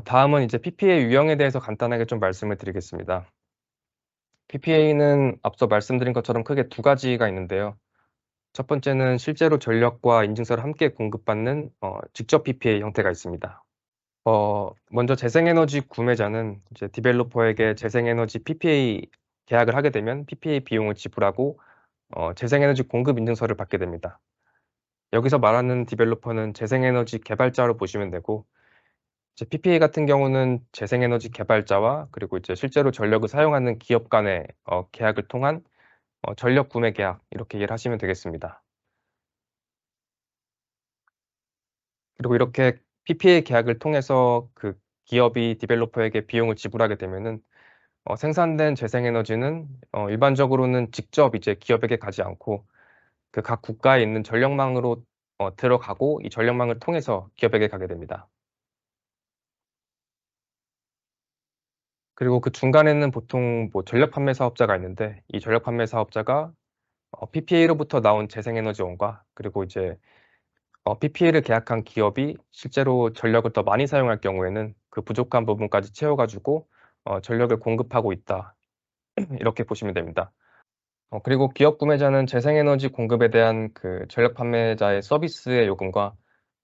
어, 다음은 이제 PPA 유형에 대해서 간단하게 좀 말씀을 드리겠습니다. PPA는 앞서 말씀드린 것처럼 크게 두 가지가 있는데요. 첫 번째는 실제로 전력과 인증서를 함께 공급받는 어, 직접 PPA 형태가 있습니다. 어, 먼저 재생에너지 구매자는 이제 디벨로퍼에게 재생에너지 PPA 계약을 하게 되면 PPA 비용을 지불하고 어, 재생에너지 공급 인증서를 받게 됩니다. 여기서 말하는 디벨로퍼는 재생에너지 개발자로 보시면 되고 이제 PPA 같은 경우는 재생에너지 개발자와 그리고 이제 실제로 전력을 사용하는 기업 간의 어, 계약을 통한 어, 전력 구매 계약 이렇게 이해를 하시면 되겠습니다. 그리고 이렇게 PPA 계약을 통해서 그 기업이 디벨로퍼에게 비용을 지불하게 되면은 어, 생산된 재생에너지는 어, 일반적으로는 직접 이제 기업에게 가지 않고 그 각 국가에 있는 전력망으로 어, 들어가고 이 전력망을 통해서 기업에게 가게 됩니다. 그리고 그 중간에는 보통 뭐 전력 판매 사업자가 있는데 이 전력 판매 사업자가 어, PPA로부터 나온 재생에너지원과 그리고 이제 어, PPA를 계약한 기업이 실제로 전력을 더 많이 사용할 경우에는 그 부족한 부분까지 채워가지고 어, 전력을 공급하고 있다. 이렇게 보시면 됩니다. 어, 그리고 기업 구매자는 재생에너지 공급에 대한 그 전력 판매자의 서비스의 요금과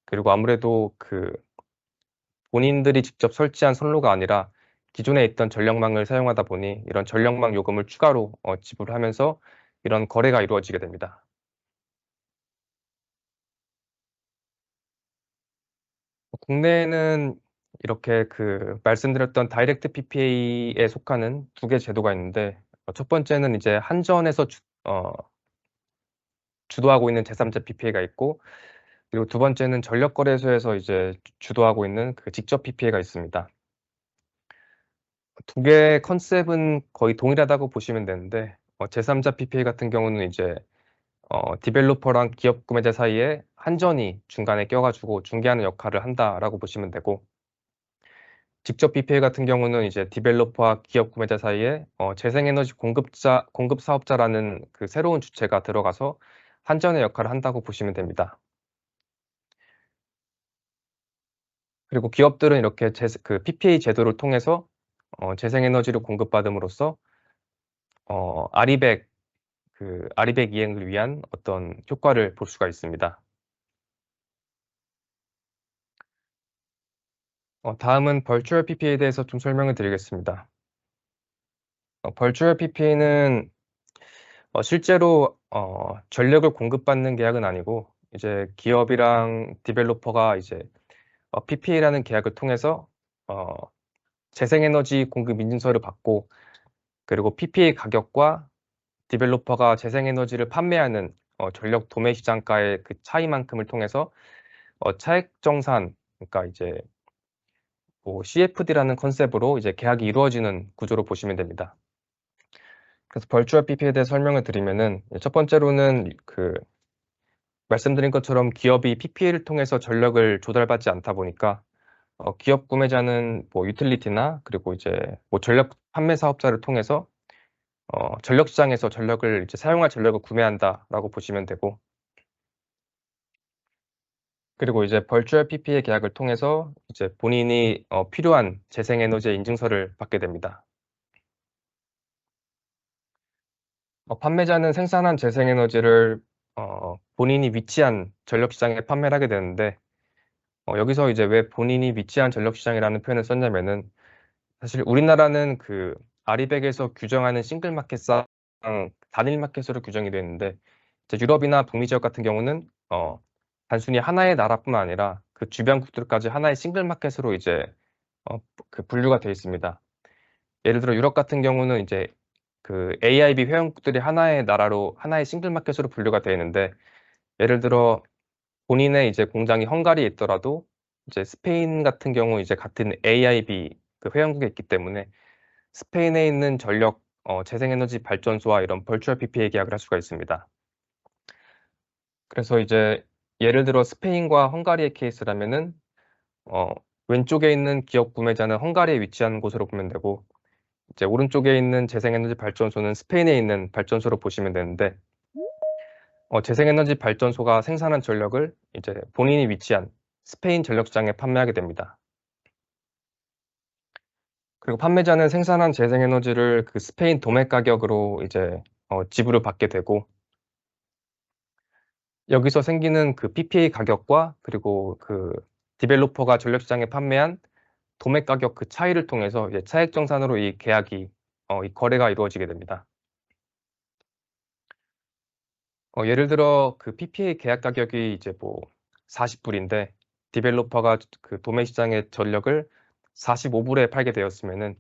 그리고 아무래도 그 본인들이 직접 설치한 선로가 아니라 기존에 있던 전력망을 사용하다 보니 이런 전력망 요금을 추가로 어, 지불하면서 이런 거래가 이루어지게 됩니다. 국내에는 이렇게 그 말씀드렸던 다이렉트 PPA에 속하는 두 개 제도가 있는데 어, 첫 번째는 이제 한전에서 주, 어, 주도하고 있는 제3자 PPA가 있고 그리고 두 번째는 전력거래소에서 이제 주도하고 있는 그 직접 PPA가 있습니다. 두 개의 컨셉은 거의 동일하다고 보시면 되는데 어, 제3자 PPA 같은 경우는 이제 어, 디벨로퍼랑 기업 구매자 사이에 한전이 중간에 껴가지고 중개하는 역할을 한다라고 보시면 되고 직접 PPA 같은 경우는 이제 디벨로퍼와 기업 구매자 사이에 어, 재생에너지 공급자 공급 사업자라는 그 새로운 주체가 들어가서 한전의 역할을 한다고 보시면 됩니다. 그리고 기업들은 이렇게 제, 그 PPA 제도를 통해서 어, 재생에너지를 공급받음으로써 어, 아리백 그 아리백 이행을 위한 어떤 효과를 볼 수가 있습니다. 어, 다음은 벌추얼 PPA에 대해서 좀 설명을 드리겠습니다. 어, 벌추얼 PPA는 어, 실제로 어, 전력을 공급받는 계약은 아니고 이제 기업이랑 디벨로퍼가 이제 어, PPA라는 계약을 통해서 어, 재생에너지 공급 인증서를 받고 그리고 PPA 가격과 디벨로퍼가 재생에너지를 판매하는 어, 전력 도매 시장가의 그 차이만큼을 통해서 어, 차액 정산 그러니까 이제 뭐 CFD라는 컨셉으로 이제 계약이 이루어지는 구조로 보시면 됩니다. 그래서 벌추얼 PP에 대해 설명을 드리면은 첫 번째로는 그 말씀드린 것처럼 기업이 PPA를 통해서 전력을 조달받지 않다 보니까 어, 기업 구매자는 뭐 유틸리티나 그리고 이제 뭐 전력 판매 사업자를 통해서 어, 전력 시장에서 전력을 이제 사용할 전력을 구매한다라고 보시면 되고 그리고 이제 벌추얼 PPA 계약을 통해서 이제 본인이 어, 필요한 재생에너지 인증서를 받게 됩니다. 어, 판매자는 생산한 재생에너지를 어, 본인이 위치한 전력 시장에 판매를 하게 되는데 어, 여기서 이제 왜 본인이 위치한 전력시장이라는 표현을 썼냐면은 사실 우리나라는 그 아리백에서 규정하는 싱글 마켓상 단일 마켓으로 규정이 되어 있는데 유럽이나 북미 지역 같은 경우는 어, 단순히 하나의 나라뿐만 아니라 그 주변국들까지 하나의 싱글 마켓으로 이제 어, 그 분류가 되어 있습니다. 예를 들어 유럽 같은 경우는 이제 그 AIB 회원국들이 하나의 나라로 하나의 싱글 마켓으로 분류가 되어 있는데 예를 들어 본인의 이제 공장이 헝가리에 있더라도 이제 스페인 같은 경우 이제 같은 AIB 그 회원국에 있기 때문에 스페인에 있는 전력 어, 재생에너지 발전소와 이런 벌추얼 PPA 계약을 할 수가 있습니다. 그래서 이제 예를 들어 스페인과 헝가리의 케이스라면은 어, 왼쪽에 있는 기업 구매자는 헝가리에 위치한 곳으로 보면 되고 이제 오른쪽에 있는 재생에너지 발전소는 스페인에 있는 발전소로 보시면 되는데 어, 재생에너지 발전소가 생산한 전력을 이제 본인이 위치한 스페인 전력시장에 판매하게 됩니다. 그리고 판매자는 생산한 재생에너지를 그 스페인 도매 가격으로 이제 어 지불을 받게 되고 여기서 생기는 그 PPA 가격과 그리고 그 디벨로퍼가 전력 시장에 판매한 도매 가격 그 차이를 통해서 이제 차액 정산으로 이 계약이 어 이 거래가 이루어지게 됩니다. 어 예를 들어 그 PPA 계약 가격이 이제 뭐 40 불인데 디벨로퍼가 그 도매 시장의 전력을 45 불에 팔게 되었으면은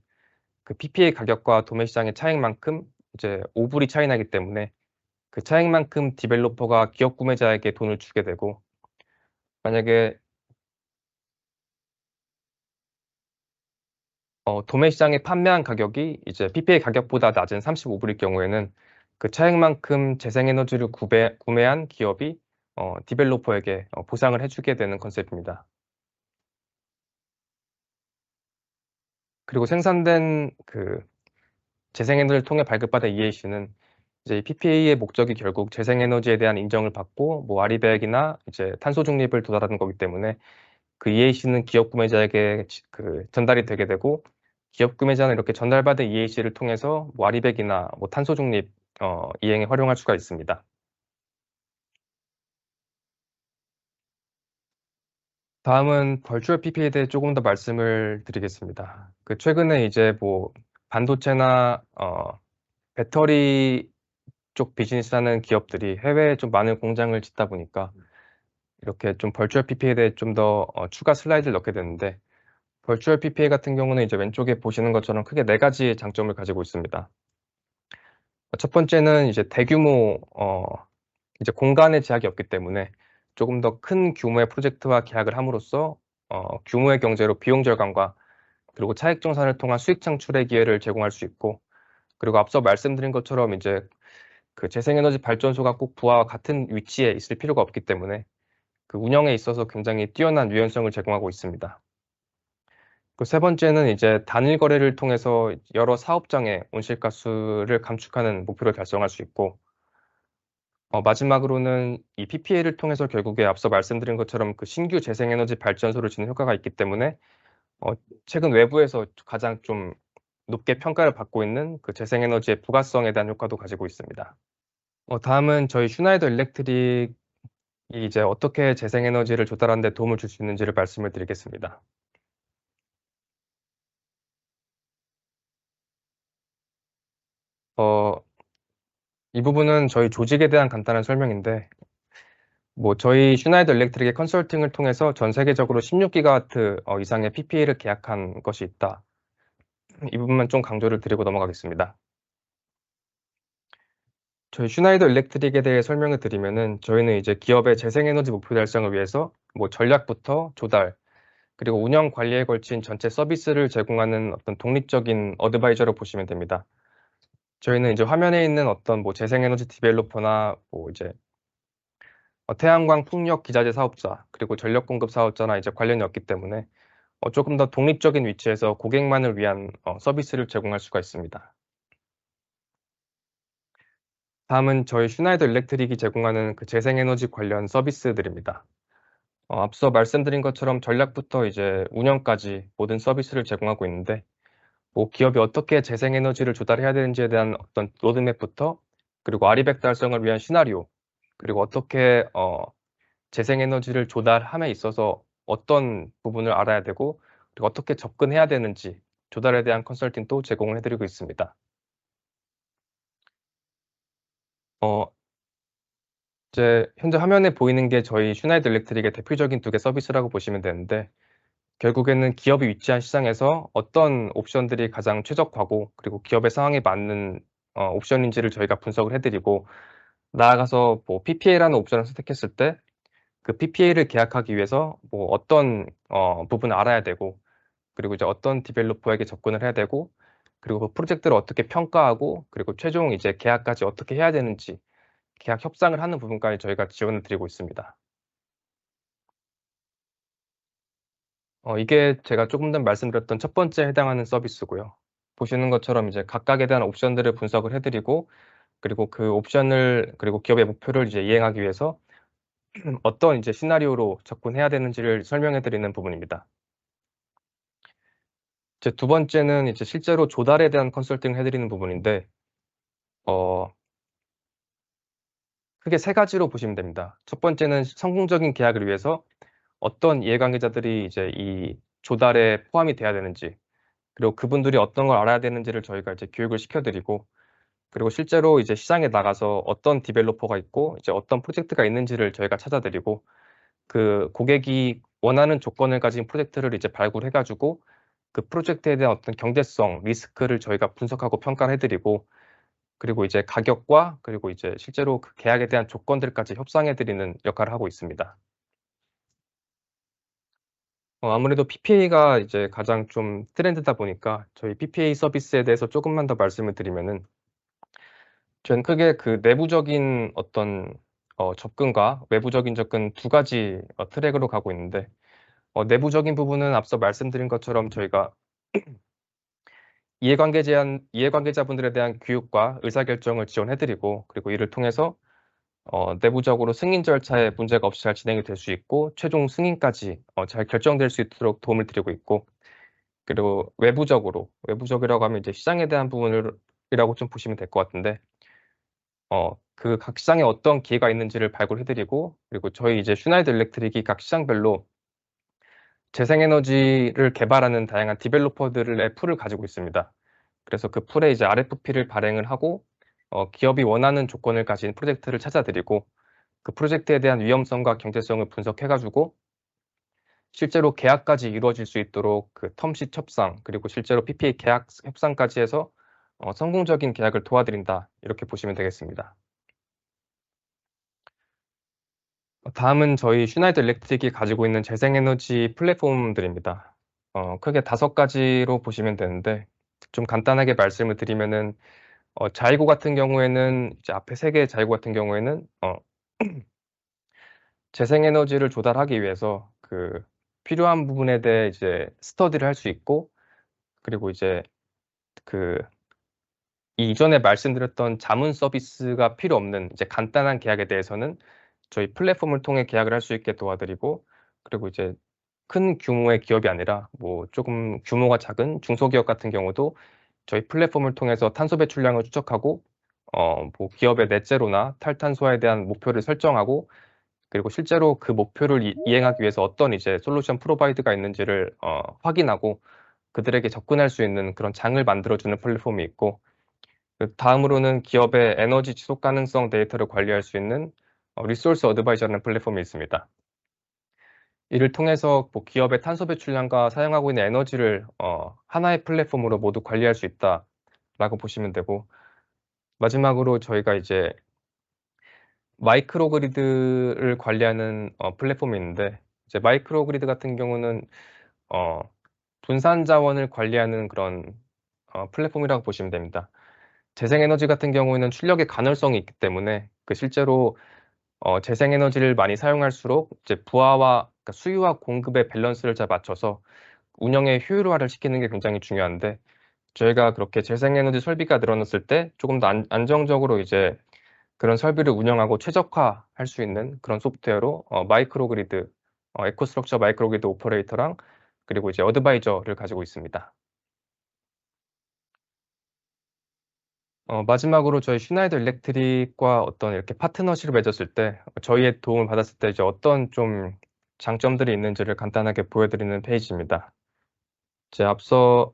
그 PPA 가격과 도매 시장의 차익만큼 이제 5 불이 차이 나기 때문에 그 차익만큼 디벨로퍼가 기업 구매자에게 돈을 주게 되고 만약에 어 도매 시장에 판매한 가격이 이제 PPA 가격보다 낮은 35 불일 경우에는 그 차익만큼 재생에너지를 구배 구매한 기업이 어 디벨로퍼에게 어 보상을 해 주게 되는 컨셉입니다. 그리고 생산된 그 재생에너지를 통해 발급받은 EAC는 이제 이 PPA의 목적이 결국 재생에너지에 대한 인정을 받고 뭐 아리백이나 이제 탄소 중립을 도달하는 거기 때문에 그 EAC는 기업 구매자에게 그 전달이 되게 되고 기업 구매자는 이렇게 전달받은 EAC를 통해서 뭐 아리백이나 뭐 탄소 중립 어 이행에 활용할 수가 있습니다. 다음은 벌추얼 PPA에 대해 조금 더 말씀을 드리겠습니다. 그 최근에 이제 뭐 반도체나 어 배터리 쪽 비즈니스 하는 기업들이 해외에 좀 많은 공장을 짓다 보니까 이렇게 좀 벌추얼 PPA에 대해 좀더어 추가 슬라이드를 넣게 됐는데 벌추얼 PPA 같은 경우는 이제 왼쪽에 보시는 것처럼 크게 4 가지의 장점을 가지고 있습니다. 첫 번째는 이제 대규모 어 이제 공간의 제약이 없기 때문에 조금 더 큰 규모의 프로젝트와 계약을 함으로써 어 규모의 경제로 비용 절감과 그리고 차익 정산을 통한 수익 창출의 기회를 제공할 수 있고 그리고 앞서 말씀드린 것처럼 이제 그 재생에너지 발전소가 꼭 부하와 같은 위치에 있을 필요가 없기 때문에 그 운영에 있어서 굉장히 뛰어난 유연성을 제공하고 있습니다. 그 세 번째는 이제 단일 거래를 통해서 여러 사업장의 온실가스를 감축하는 목표를 달성할 수 있고 어 마지막으로는 이 PPA를 통해서 결국에 앞서 말씀드린 것처럼 그 신규 재생에너지 발전소를 짓는 효과가 있기 때문에 어 최근 외부에서 가장 좀 높게 평가를 받고 있는 그 재생에너지의 부가성에 대한 효과도 가지고 있습니다. 어 다음은 저희 슈나이더 일렉트릭이 이제 어떻게 재생에너지를 조달하는 데 도움을 줄 수 있는지를 말씀을 드리겠습니다. 어 이 부분은 저희 조직에 대한 간단한 설명인데 뭐 저희 슈나이더 일렉트릭의 컨설팅을 통해서 전 세계적으로 16 기가와트 어 이상의 PPA를 계약한 것이 있다. 이 부분만 좀 강조를 드리고 넘어가겠습니다. 저희 슈나이더 일렉트릭에 대해 설명을 드리면은 저희는 이제 기업의 재생에너지 목표 달성을 위해서 뭐 전략부터 조달 그리고 운영 관리에 걸친 전체 서비스를 제공하는 어떤 독립적인 어드바이저로 보시면 됩니다. 저희는 이제 화면에 있는 어떤 뭐 재생에너지 디벨로퍼나 뭐 이제 어 태양광 풍력 기자재 사업자 그리고 전력 공급 사업자나 이제 관련이 없기 때문에 어 조금 더 독립적인 위치에서 고객만을 위한 어 서비스를 제공할 수가 있습니다. 다음은 저희 슈나이더 일렉트릭이 제공하는 그 재생에너지 관련 서비스들입니다. 어 앞서 말씀드린 것처럼 전략부터 이제 운영까지 모든 서비스를 제공하고 있는데 뭐 기업이 어떻게 재생에너지를 조달해야 되는지에 대한 어떤 로드맵부터 그리고 아리백 달성을 위한 시나리오 그리고 어떻게 어 재생에너지를 조달함에 있어서 어떤 부분을 알아야 되고 그리고 어떻게 접근해야 되는지 조달에 대한 컨설팅도 제공을 해 드리고 있습니다. 어 이제 현재 화면에 보이는 게 저희 슈나이더 일렉트릭의 대표적인 2개 서비스라고 보시면 되는데 결국에는 기업이 위치한 시장에서 어떤 옵션들이 가장 최적화고 그리고 기업의 상황에 맞는 어 옵션인지를 저희가 분석을 해 드리고 나아가서 뭐 PPA라는 옵션을 선택했을 때 그 PPA를 계약하기 위해서 뭐 어떤 어 부분을 알아야 되고 그리고 이제 어떤 디벨로퍼에게 접근을 해야 되고 그리고 그 프로젝트를 어떻게 평가하고 그리고 최종 이제 계약까지 어떻게 해야 되는지 계약 협상을 하는 부분까지 저희가 지원을 드리고 있습니다. 어 이게 제가 조금 전에 말씀드렸던 첫 번째 해당하는 서비스고요. 보시는 것처럼 이제 각각에 대한 옵션들을 분석을 해 드리고 그리고 그 옵션을 그리고 기업의 목표를 이제 이행하기 위해서 어떤 이제 시나리오로 접근해야 되는지를 설명해 드리는 부분입니다. 이제 두 번째는 이제 실제로 조달에 대한 컨설팅을 해 드리는 부분인데 어 크게 세 가지로 보시면 됩니다. 첫 번째는 성공적인 계약을 위해서 어떤 이해관계자들이 이제 이 조달에 포함이 돼야 되는지 그리고 그분들이 어떤 걸 알아야 되는지를 저희가 이제 교육을 시켜 드리고 그리고 실제로 이제 시장에 나가서 어떤 디벨로퍼가 있고 이제 어떤 프로젝트가 있는지를 저희가 찾아 드리고 그 고객이 원하는 조건을 가진 프로젝트를 이제 발굴해 가지고 그 프로젝트에 대한 어떤 경제성, 리스크를 저희가 분석하고 평가를 해 드리고 그리고 이제 가격과 그리고 이제 실제로 그 계약에 대한 조건들까지 협상해 드리는 역할을 하고 있습니다. 어 아무래도 PPA가 이제 가장 좀 트렌드다 보니까 저희 PPA 서비스에 대해서 쪼금만 더 말씀을 드리면은 저희는 크게 그 내부적인 어떤 어 접근과 외부적인 접근 두 가지 어 트랙으로 가고 있는데 어 내부적인 부분은 앞서 말씀드린 것처럼 저희가 이해관계 제한 이해관계자분들에 대한 교육과 의사결정을 지원해 드리고 그리고 이를 통해서 어 내부적으로 승인 절차에 문제가 없이 잘 진행이 될 수 있고 최종 승인까지 어 잘 결정될 수 있도록 도움을 드리고 있고 그리고 외부적으로, 외부적이라고 하면 이제 시장에 대한 부분을 이라고 좀 보시면 될 것 같은데 어 그 각 시장에 어떤 기회가 있는지를 발굴해 드리고 그리고 저희 이제 슈나이더 일렉트릭이 각 시장별로 재생에너지를 개발하는 다양한 디벨로퍼들의 풀을 가지고 있습니다. 그래서 그 풀에 이제 RFP를 발행을 하고 어 기업이 원하는 조건을 가진 프로젝트를 찾아 드리고 그 프로젝트에 대한 위험성과 경제성을 분석해 가지고 실제로 계약까지 이루어질 수 있도록 그 텀시트 협상 그리고 실제로 PPA 계약 협상까지 해서 어 성공적인 계약을 도와드린다 이렇게 보시면 되겠습니다. 어 다음은 저희 슈나이더 일렉트릭이 가지고 있는 재생에너지 플랫폼들입니다. 어 크게 5 가지로 보시면 되는데 좀 간단하게 말씀을 드리면은 어 자이고 같은 경우에는 이제 앞에 3 개의 자이고 같은 경우에는 어 재생에너지를 조달하기 위해서 그 필요한 부분에 대해 이제 스터디를 할 수 있고 그리고 이제 그 이전에 말씀드렸던 자문 서비스가 필요 없는 이제 간단한 계약에 대해서는 저희 플랫폼을 통해 계약을 할 수 있게 도와드리고 그리고 이제 큰 규모의 기업이 아니라 뭐 쪼금 규모가 작은 중소기업 같은 경우도 저희 플랫폼을 통해서 탄소 배출량을 추적하고 어 뭐 기업의 넷제로나 탈탄소화에 대한 목표를 설정하고 그리고 실제로 그 목표를 이 이행하기 위해서 어떤 이제 솔루션 프로바이더가 있는지를 어 확인하고 그들에게 접근할 수 있는 그런 장을 만들어 주는 플랫폼이 있고 그 다음으로는 기업의 에너지 지속 가능성 데이터를 관리할 수 있는 어 리소스 어드바이저라는 플랫폼이 있습니다. 이를 통해서 뭐 기업의 탄소 배출량과 사용하고 있는 에너지를 어 하나의 플랫폼으로 모두 관리할 수 있다라고 보시면 되고 마지막으로 저희가 이제 마이크로 그리드를 관리하는 어 플랫폼이 있는데 이제 마이크로 그리드 같은 경우는 어 분산 자원을 관리하는 그런 어 플랫폼이라고 보시면 됩니다. 재생에너지 같은 경우에는 출력의 간헐성이 있기 때문에 그 실제로 어 재생에너지를 많이 사용할수록 이제 부하와 그러니까 수요와 공급의 밸런스를 잘 맞춰서 운영의 효율화를 시키는 게 굉장히 중요한데 저희가 그렇게 재생에너지 설비가 늘어났을 때 조금 더안 안정적으로 이제 그런 설비를 운영하고 최적화할 수 있는 그런 소프트웨어로 어 마이크로 그리드 어 에코스트럭처 마이크로 그리드 오퍼레이터랑 그리고 이제 어드바이저를 가지고 있습니다. 어 마지막으로 저희 슈나이더 일렉트릭과 어떤 이렇게 파트너십을 맺었을 때 저희의 도움을 받았을 때 이제 어떤 좀 장점들이 있는지를 간단하게 보여 드리는 페이지입니다. 이제 앞서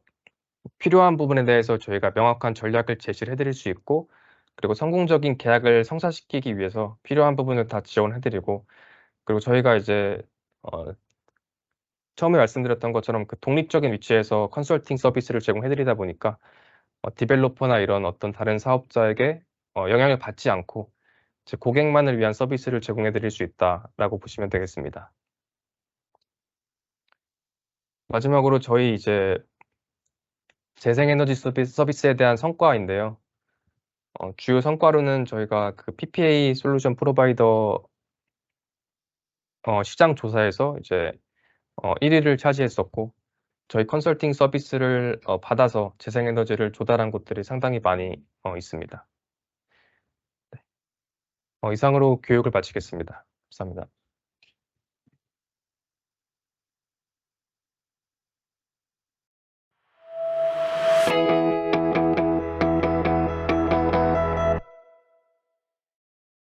필요한 부분에 대해서 저희가 명확한 전략을 제시를 해 드릴 수 있고 그리고 성공적인 계약을 성사시키기 위해서 필요한 부분을 다 지원해 드리고 그리고 저희가 이제 어 처음에 말씀드렸던 것처럼 그 독립적인 위치에서 컨설팅 서비스를 제공해 드리다 보니까 어 디벨로퍼나 이런 어떤 다른 사업자에게 어 영향을 받지 않고 고객만을 위한 서비스를 제공해 드릴 수 있다라고 보시면 되겠습니다. 마지막으로 저희 이제 재생에너지 서비스 서비스 에 대한 성과인데요. 어 주요 성과로는 저희가 그 PPA 솔루션 프로바이더 어 시장 조사에서 이제 어 1 위를 차지했었고 저희 컨설팅 서비스를 어 받아서 재생에너지를 조달한 곳들이 상당히 많이 어 있습니다. 네. 어 이상으로 교육을 마치겠습니다. 감사합니다.